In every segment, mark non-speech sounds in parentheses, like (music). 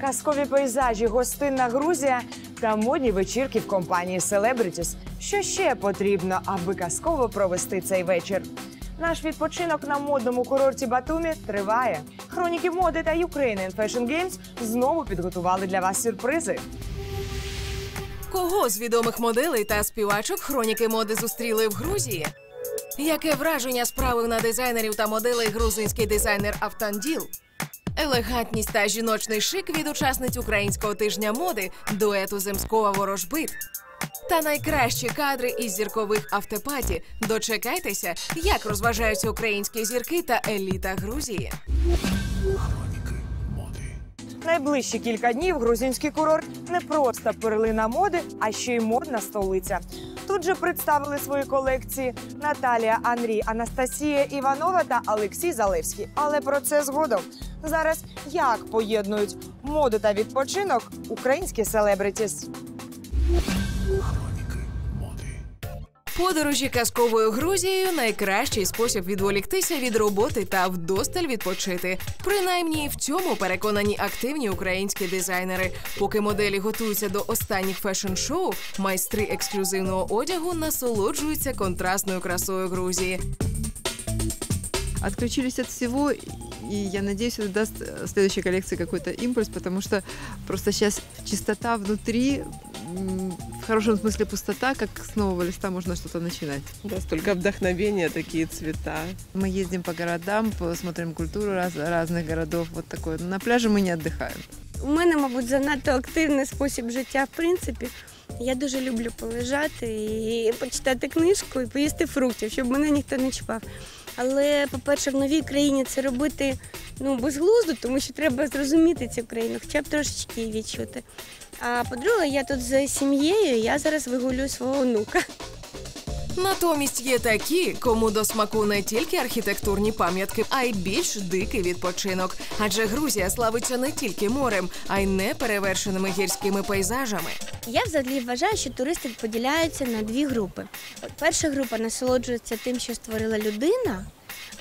Казкові пейзажі, гостинна Грузія та модні вечірки в компанії Celebrities. Що ще потрібно, аби казково провести цей вечір? Наш відпочинок на модному курорті Батумі триває. Хроніки моди та Ukrainian Fashion Games знову підготували для вас сюрпризи. Кого з відомих моделей та співачок хроніки моди зустріли в Грузії? Яке враження справив на дизайнерів та моделей грузинський дизайнер Автанділ? Елегантність та жіночний шик від учасниць українського тижня моди дуету Земського ворожбит. Та найкращі кадри із зіркових автопаті. Дочекайтеся, як розважаються українські зірки та еліта Грузії. Найближчі кілька днів грузинський курорт не просто перлина моди, а ще й модна столиця. Тут же представили свої колекції Наталія, Андрій, Анастасія Іванова та Олексій Залевський. Але про це згодом. Зараз як поєднують моду та відпочинок українські селебритіс. Подорожі казковою Грузією найкращий спосіб відволіктися від роботи та вдосталь відпочити. Принаймні в цьому переконані активні українські дизайнери. Поки моделі готуються до останніх фешн-шоу, майстри ексклюзивного одягу насолоджуються контрастною красою Грузії. отключились от всего, и я надеюсь, это даст следующей коллекции какой-то импульс, потому что просто сейчас чистота внутри, м, в хорошем смысле пустота, как с нового листа можно что-то начинать. Да, столько вдохновения, такие цвета. Мы ездим по городам, посмотрим культуру раз- разных городов, вот такое. На пляже мы не отдыхаем. У мене, мабуть, занадто активний спосіб життя, в принципі. Я дуже люблю полежати і почитати книжку і поїсти фруктів, щоб мене ніхто не чіпав. Але, по-перше, в новій країні це робити ну, безглуздо, тому що треба зрозуміти цю країну, хоча б трошечки її відчути. А по-друге, я тут з сім'єю, я зараз вигулюю свого онука. Натомість є такі, кому до смаку не тільки архітектурні пам'ятки, а й більш дикий відпочинок. Адже Грузія славиться не тільки морем, а й неперевершеними гірськими пейзажами. Я взагалі вважаю, що туристи поділяються на дві групи. От перша група насолоджується тим, що створила людина.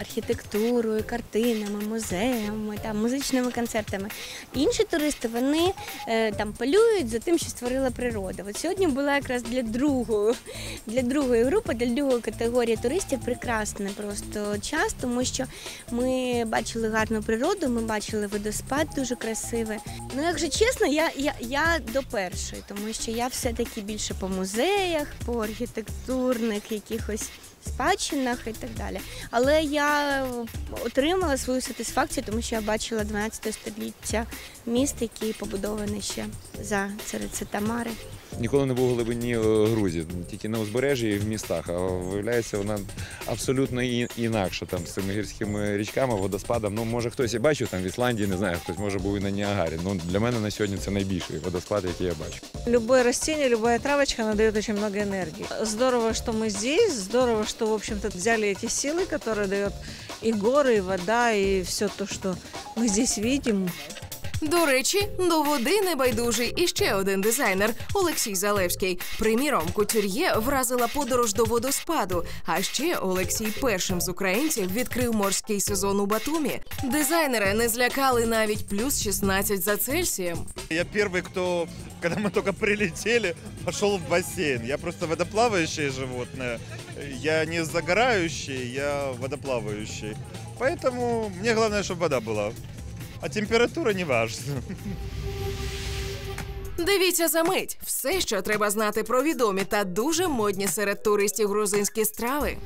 Архітектурою, картинами, музеями, там, музичними концертами. Інші туристи вони е, там полюють за тим, що створила природа. От сьогодні була якраз для другої, для другої групи, для другої категорії туристів прекрасний просто час, тому що ми бачили гарну природу, ми бачили водоспад дуже красивий. Ну, якщо чесно, я, я, я до першої, тому що я все-таки більше по музеях, по архітектурних якихось спадщинах і так далі. Але я отримала свою сатисфакцію, тому що я бачила 12 століття міст, який побудований ще за цариці Тамари Ніколи не був у глибині е, Грузії, тільки на узбережжі і в містах. А виявляється, вона абсолютно і- інакша там з цими гірськими річками, водоспадом. Ну, може, хтось і бачив там в Ісландії, не знаю, хтось може був і на Ніагарі. Ну для мене на сьогодні це найбільший водоспад, який я бачу. Любое растение, любая травочка, она дает очень много энергии. Здорово, что мы здесь, здорово, что, в общем-то, взяли эти силы, которые дает и горы, и вода, и все то, что мы здесь видим. До речі, до води небайдужий і ще один дизайнер Олексій Залевський. Приміром, кутюр'є вразила подорож до водоспаду. А ще Олексій першим з українців відкрив морський сезон у Батумі. Дизайнери не злякали навіть плюс 16 за Цельсієм. Я первый, кто, когда мы только прилетели, пошел в бассейн. Я просто водоплавающее животное. Я не загорающий, я водоплавающий. Поэтому мне главное, чтобы вода была. А температура не важна. Дивіться за мить. Все, що треба знати про відомі та дуже модні серед туристів грузинські страви.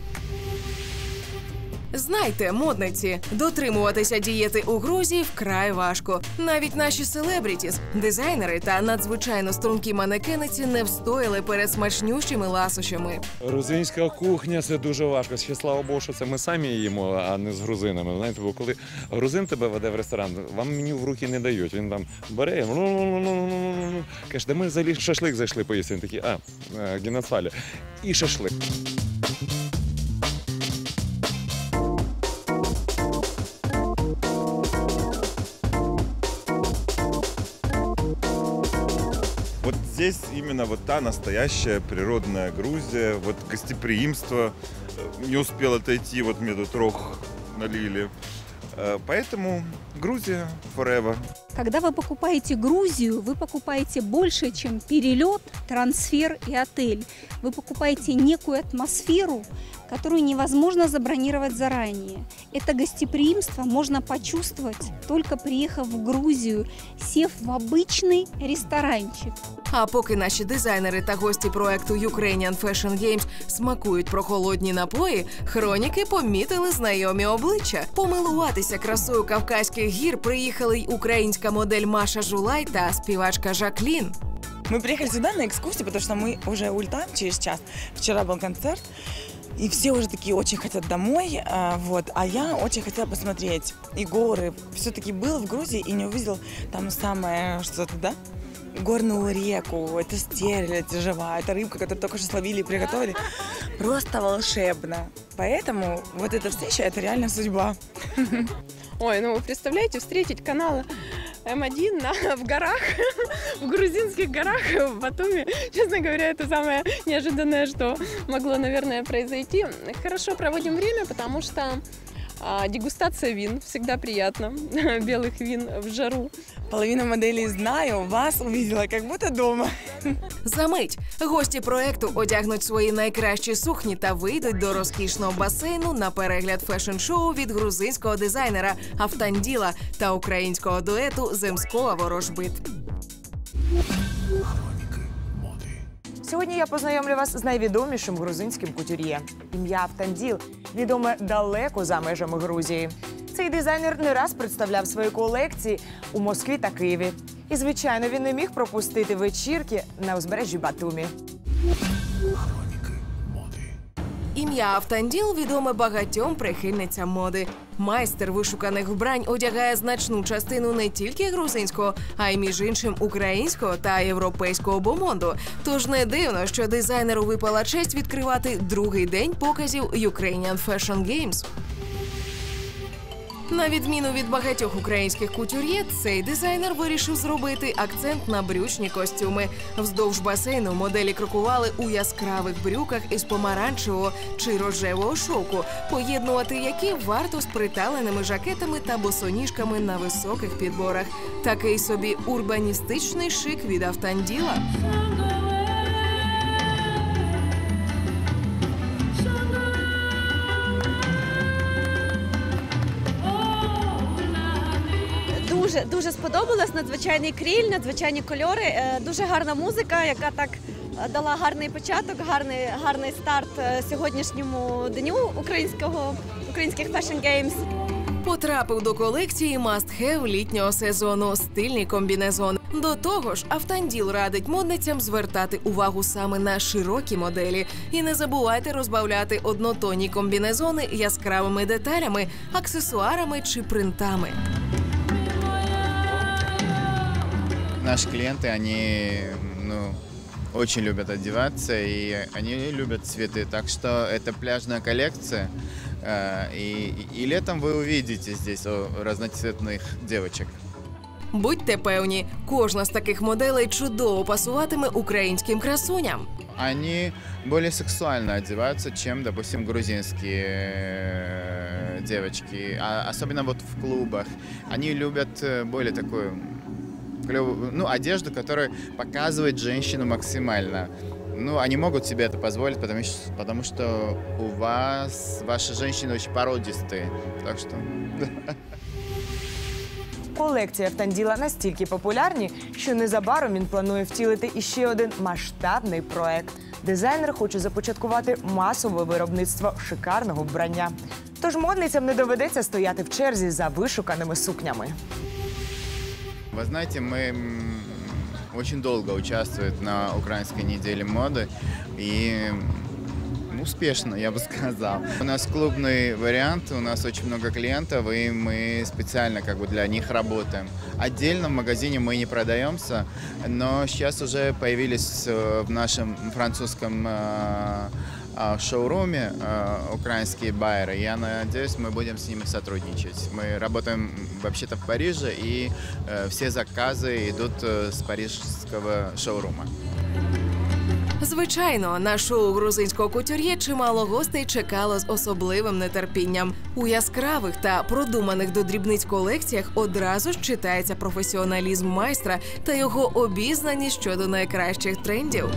Знайте, модниці, дотримуватися дієти у Грузії вкрай важко. Навіть наші селебрітіс, дизайнери та надзвичайно стрункі манекениці не встояли перед смачнющими ласощами. Грузинська кухня це дуже важко. Ще слава Богу, що це ми самі їмо, а не з грузинами. Знаєте, бо коли грузин тебе веде в ресторан, вам меню в руки не дають. Він там бере, каже, де ми взагалі шашлик зайшли поїсти. Він такий, а, е. І шашлик. Здесь именно вот та настоящая природная Грузия, вот гостеприимство. Э, Не успел отойти, вот мне тут рог налили. Э, Поэтому Грузия forever. Когда вы покупаете Грузию, вы покупаете больше, чем перелет, трансфер и отель. Вы покупаете некую атмосферу, которую невозможно забронировать заранее. Это гостеприимство можно почувствовать, только приехав в Грузию, сев в обычный ресторанчик. А поки наші дизайнери та гості проекту Ukrainian Fashion Games смакують прохолодні напої, хроніки помітили знайомі обличчя. Помилуватися красою Кавказьких гір приїхали й українська Модель Маша Жулай та співачка Жаклін. Мы приехали сюда на экскурсию, потому что мы уже улетаем через час. Вчера был концерт, и все уже такие очень хотят домой, а, вот. А я очень хотела посмотреть и горы. Все-таки был в Грузии и не увидел там самое что-то, да? Горную реку, это стерлядь живая, это рыбка, которую только что словили и приготовили. Просто волшебно. Поэтому вот эта встреча, это реально судьба. Ой, ну вы представляете, встретить канал М1 на, в горах, (laughs) в грузинских горах, в Батуми, честно говоря, это самое неожиданное, что могло, наверное, произойти. Хорошо проводим время, потому что а, дегустация вин всегда приятно, (laughs) белых вин в жару. Половину моделей знаю, вас увидела как будто дома. Замить гості проекту одягнуть свої найкращі сукні та вийдуть до розкішного басейну на перегляд фешн-шоу від грузинського дизайнера Автанділа та українського дуету Земського ворожбит. Сьогодні я познайомлю вас з найвідомішим грузинським кутюр'є. Ім'я Автанділ відоме далеко за межами Грузії. Цей дизайнер не раз представляв свої колекції у Москві та Києві. І, звичайно, він не міг пропустити вечірки на узбережжі Батумі. Ім'я Автанділ відоме багатьом прихильницям моди. Майстер вишуканих вбрань одягає значну частину не тільки грузинського, а й між іншим українського та європейського бомонду. Тож не дивно, що дизайнеру випала честь відкривати другий день показів Ukrainian Fashion Games. На відміну від багатьох українських кутюр'є, цей дизайнер вирішив зробити акцент на брючні костюми. Вздовж басейну моделі крокували у яскравих брюках із помаранчевого чи рожевого шовку, поєднувати які варто з приталеними жакетами та босоніжками на високих підборах. Такий собі урбаністичний шик від автанділа. Дуже дуже сподобалось. Надзвичайний кріль, надзвичайні кольори, е, дуже гарна музика, яка так е, дала гарний початок, гарний гарний старт е, сьогоднішньому дню українського українських Fashion Games. Потрапив до колекції must-have літнього сезону стильний комбінезон. До того ж, Автанділ радить модницям звертати увагу саме на широкі моделі. І не забувайте розбавляти однотонні комбінезони яскравими деталями, аксесуарами чи принтами. Наши клиенты, они ну, очень любят одеваться, и они любят цветы. Так что это пляжная коллекция. э, И, и летом вы увидите здесь разноцветных девочек. Будьте певні, кожна з таких моделей чудово пасуватиме українським красуням. Они более сексуально одеваются, чем, допустим, грузинские э, девочки. А особенно вот в клубах. Они любят э, более такую клёвую, ну, одежду, которая показывает женщину максимально. Ну, они могут себе это позволить, потому что, потому что у вас, ваши женщины очень породистые. Так что... (laughs) Колекції Автанділа настільки популярні, що незабаром він планує втілити іще один масштабний проект. Дизайнер хоче започаткувати масове виробництво шикарного вбрання. Тож модницям не доведеться стояти в черзі за вишуканими сукнями. Вы знаете, мы очень долго участвует на украинской неделе моды и успешно, я бы (laughs) сказал. У нас клубный вариант, у нас очень много клиентов, и мы специально как бы для них работаем. Отдельно в магазине мы не продаемся, но сейчас уже появились э, в нашем французском э, в шоуруме а, украинские байеры. Я надеюсь, мы будем с ними сотрудничать. Мы работаем вообще-то в Париже, и э, все заказы идут э, с парижского шоурума. Звичайно, на шоу грузинського кутюр'є чимало гостей чекало з особливим нетерпінням. У яскравих та продуманих до дрібниць колекціях одразу ж читається професіоналізм майстра та його обізнаність щодо найкращих трендів.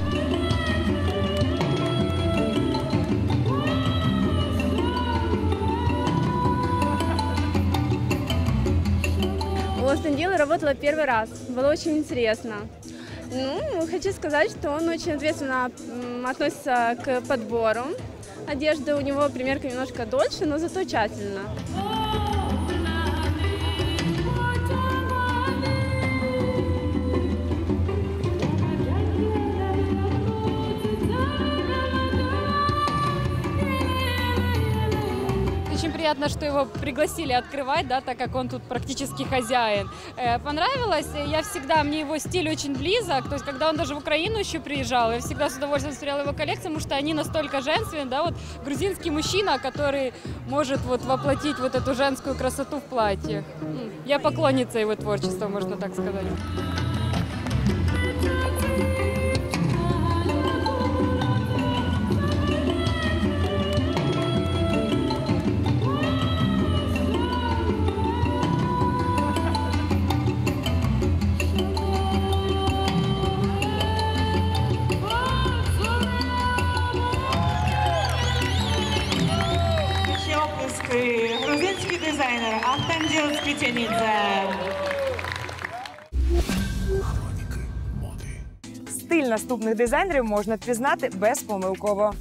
Работала первый раз. Было очень интересно. Ну, хочу сказать, что он очень ответственно относится к подбору. Одежды у него примерка немножко дольше, но зато тщательно. Приятно, что его пригласили открывать, да, так как он тут практически хозяин. Э, понравилось, я всегда, мне его стиль очень близок, то есть когда он даже в Украину еще приезжал, я всегда с удовольствием смотрела его коллекции, потому что они настолько женственные, да, вот грузинский мужчина, который может вот воплотить вот эту женскую красоту в платье. М, Я поклонница его творчества, можно так сказать. Наступних дизайнерів можна впізнати безпомилково.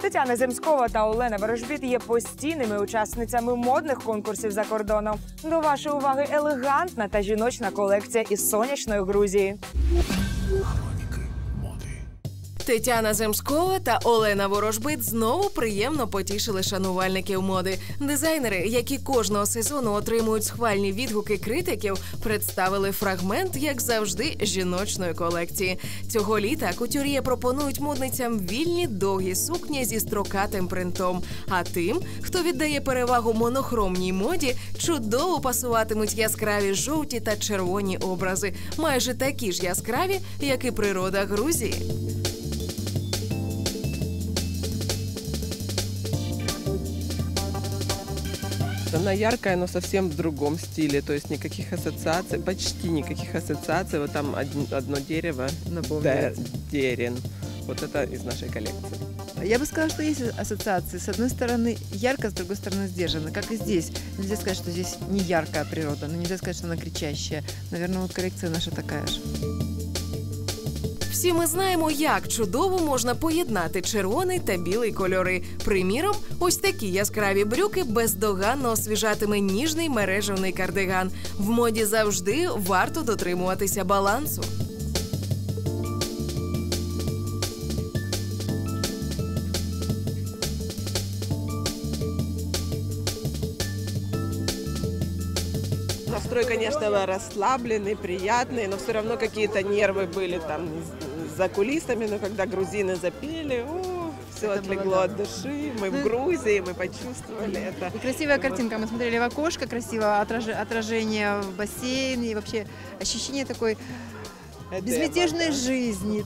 Тетяна Земськова та Олена Ворожбіт є постійними учасницями модних конкурсів за кордоном. До вашої уваги елегантна та жіночна колекція із сонячної Грузії. Тетяна Земскова та Олена Ворожбит знову приємно потішили шанувальників моди. Дизайнери, які кожного сезону отримують схвальні відгуки критиків, представили фрагмент, як завжди, жіночної колекції. Цього літа кутюр'є пропонують модницям вільні довгі сукні зі строкатим принтом. А тим, хто віддає перевагу монохромній моді, чудово пасуватимуть яскраві жовті та червоні образи, майже такі ж яскраві, як і природа Грузії. Она яркая, но совсем в другом стиле. То есть никаких ассоциаций, почти никаких ассоциаций. Вот там од- одно дерево. Напоминает. Да, дерен. Вот это из нашей коллекции. Я бы сказала, что есть ассоциации. С одной стороны ярко, с другой стороны сдержанно. Как и здесь. Нельзя сказать, что здесь не яркая природа, но нельзя сказать, что она кричащая. Наверное, вот коллекция наша такая же. Всі ми знаємо, як чудово можна поєднати червоний та білий кольори. Приміром, ось такі яскраві брюки бездоганно освіжатиме ніжний мережевний кардиган. В моді завжди варто дотримуватися балансу. Настрой, конечно, был расслабленный, приятный, но все равно какие-то нервы были там за кулисами. Но когда грузины запели, все Это было, отлегло да. от души. Мы в Ну, Грузии, мы почувствовали это. И красивая Вот. картинка. Мы смотрели в окошко, красиво отраж- отражение в бассейне и вообще ощущение такой безмятежной жизни.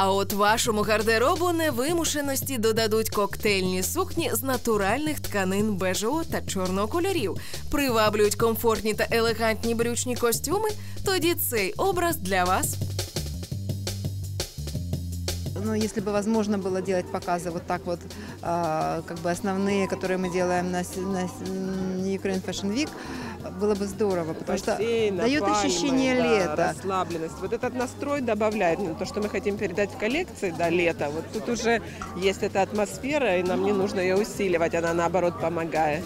А от вашому гардеробу невимушеності додадуть коктейльні сукні з натуральних тканин бежевого та чорного кольорів, приваблюють комфортні та елегантні брючні костюми. Тоді цей образ для вас. Ну, если бы возможно было делать показы вот так вот, а, как бы основные, которые мы делаем на, на м, Ukraine Fashion Week, было бы здорово, потому что Бассейн, дает пальмы, ощущение да, лета. расслабленность. Вот этот настрой добавляет ну, то, что мы хотим передать в коллекции, да, лето. Вот тут уже есть эта атмосфера, и нам не нужно ее усиливать, она наоборот помогает.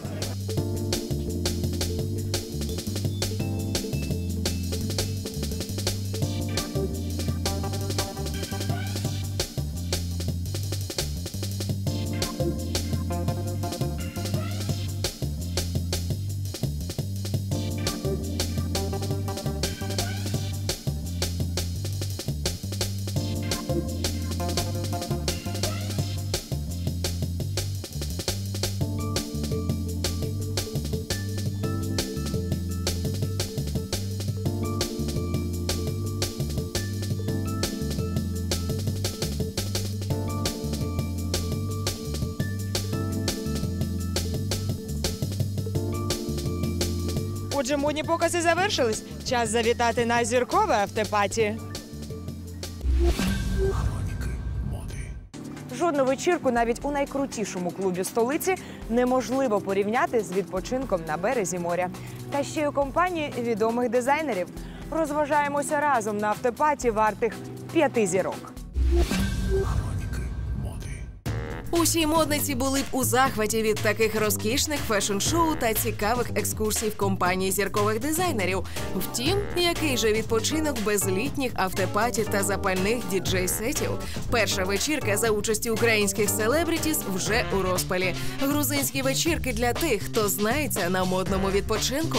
Отже, модні покази завершились. Час завітати на зіркове автопаті. Жодну вечірку навіть у найкрутішому клубі столиці неможливо порівняти з відпочинком на березі моря. Та ще й у компанії відомих дизайнерів. Розважаємося разом на автопаті вартих п'яти зірок. Усі модниці були б у захваті від таких розкішних фешн-шоу та цікавих екскурсій в компанії зіркових дизайнерів. Втім, який же відпочинок без літніх автопаті та запальних діджей-сетів? Перша вечірка за участі українських селебрітіс вже у розпалі. Грузинські вечірки для тих, хто знається на модному відпочинку.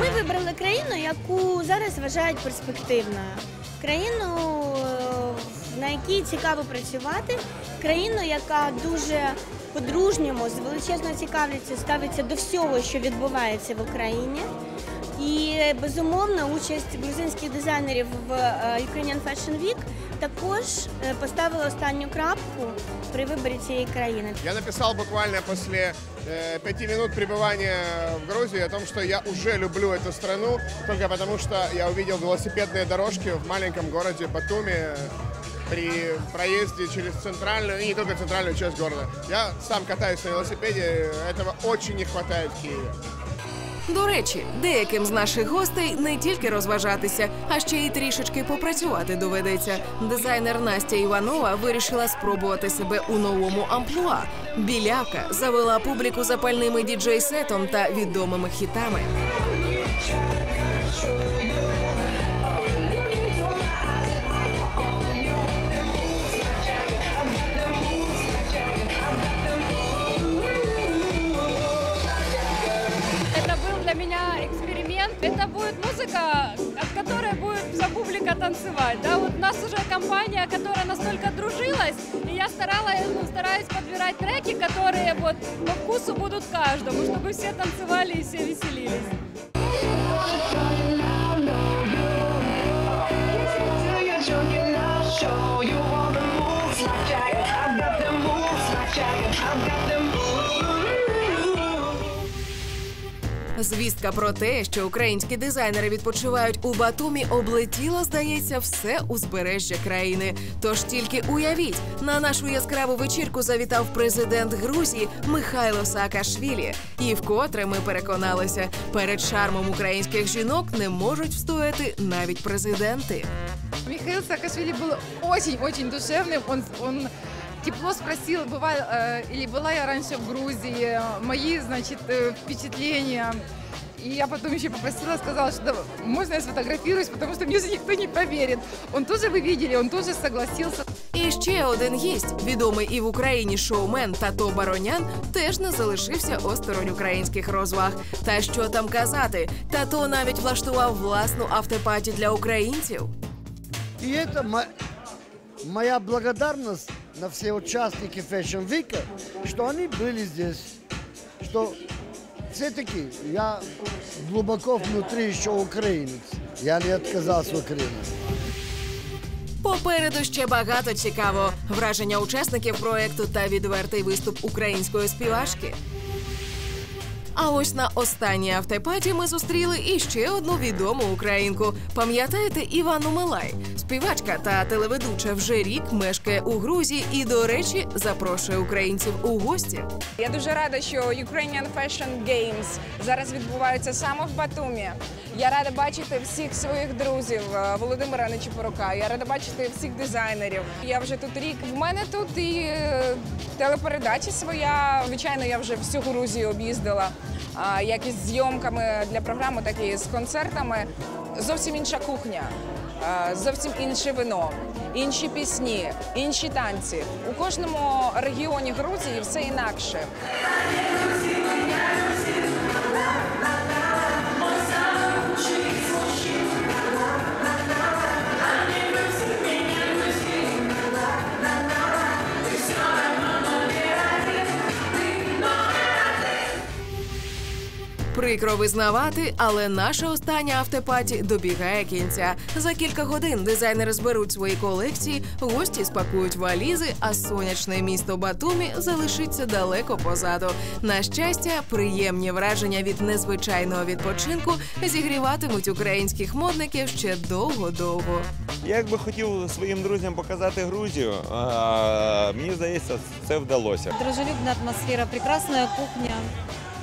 Ми вибрали країну, яку зараз вважають перспективною. Країну, на якій цікаво працювати, країну, яка дуже по-дружньому, з величезною цікавістю ставиться до всього, що відбувається в Україні. І безумовно участь грузинських дизайнерів в е, Ukrainian Fashion Week також е, поставила останню крапку при виборі цієї країни. Я написал буквально после э, пяти минут пребывания в Грузии о том, что я уже люблю эту страну, только потому что я увидел велосипедные дорожки в маленьком городе Батуми э, при проезде через центральную, и не только центральную часть города. Я сам катаюсь на велосипеде, этого очень не хватает в Киеве. До речі, деяким з наших гостей не тільки розважатися, а ще й трішечки попрацювати доведеться. Дизайнер Настя Іванова вирішила спробувати себе у новому амплуа. Білявка завела публіку запальними діджей-сетом та відомими хітами. Танцевать. Да, вот у нас уже компания, которая настолько дружилась, и я старалась, ну, стараюсь подбирать треки, которые вот по вкусу будут каждому, чтобы все танцевали и все веселились. Звістка про те, що українські дизайнери відпочивають у Батумі, облетіла, здається, все узбережжя країни. Тож тільки уявіть, на нашу яскраву вечірку завітав президент Грузії Михайло Саакашвілі. І вкотре ми переконалися, перед шармом українських жінок не можуть встояти навіть президенти. Михаил Саакашвили был очень-очень душевным. Он, он тепло спросил, бывал, э, или была я раньше в Грузии, э, мои, значит, э, впечатления. И я потом еще попросила, сказала, что да, можно я сфотографируюсь, потому что мне же никто не поверит. Он тоже, вы видели, он тоже согласился. І ще один гість, відомий і в Україні шоумен Тато Баронян, теж не залишився осторонь українських розваг. Та що там казати, тато навіть влаштував власну автопаті для українців. И это мо- моя благодарность на все участники Fashion Week, что они были здесь. Что все-таки я глубоко внутри еще украинец. Я не отказался от Украины. Попереду ще багато цікаво. Враження учасників проекту та відвертий виступ української співачки. А ось на останній автопаті ми зустріли іще одну відому українку. Пам'ятаєте Івану Милай? Співачка та телеведуча вже рік мешкає у Грузії і, до речі, запрошує українців у гості. Я дуже рада, що Ukrainian Fashion Games зараз відбуваються саме в Батумі. Я рада бачити всіх своїх друзів е, Володимира Нечипорука. Я рада бачити всіх дизайнерів. Я вже тут рік. В мене тут і е, телепередача своя. Звичайно, я вже всю Грузію об'їздила. Як із зйомками для програми, так і з концертами. Зовсім інша кухня. Е, Зовсім інше вино, інші пісні, інші танці. У кожному регіоні Грузії все інакше. Прикро визнавати, але наша остання автопаті добігає кінця. За кілька годин дизайнери зберуть свої колекції, гості спакують валізи, а сонячне місто Батумі залишиться далеко позаду. На щастя, приємні враження від незвичайного відпочинку зігріватимуть українських модників ще довго-довго. Я би хотів своїм друзям показати Грузію. А, мені здається, це вдалося. Дружелюбная атмосфера, прекрасная кухня,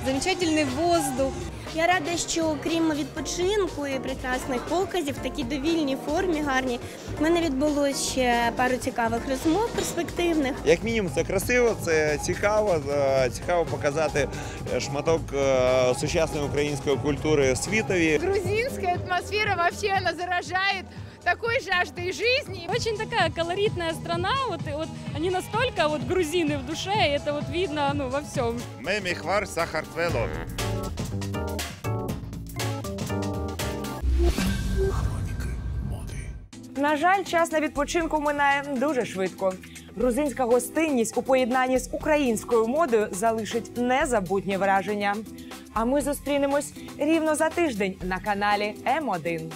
замечательный воздух. Я рада, що крім відпочинку і прекрасних показів, в такій довільній формі гарній, в мене відбулося ще пару цікавих розмов перспективних. Як мінімум, це красиво, це цікаво. е, Цікаво показати е, шматок е, сучасної української культури світові. Грузинская атмосфера вообще, она заражает такой жаждой жизни. Очень такая колоритная страна, вот, и вот они настолько вот грузины в душе, и это вот видно ну, во всем. Мемихвар Сахартвело. На жаль, час на відпочинку минає дуже швидко. Грузинська гостинність у поєднанні з українською модою залишить незабутнє враження. А ми зустрінемось рівно за тиждень на каналі М1.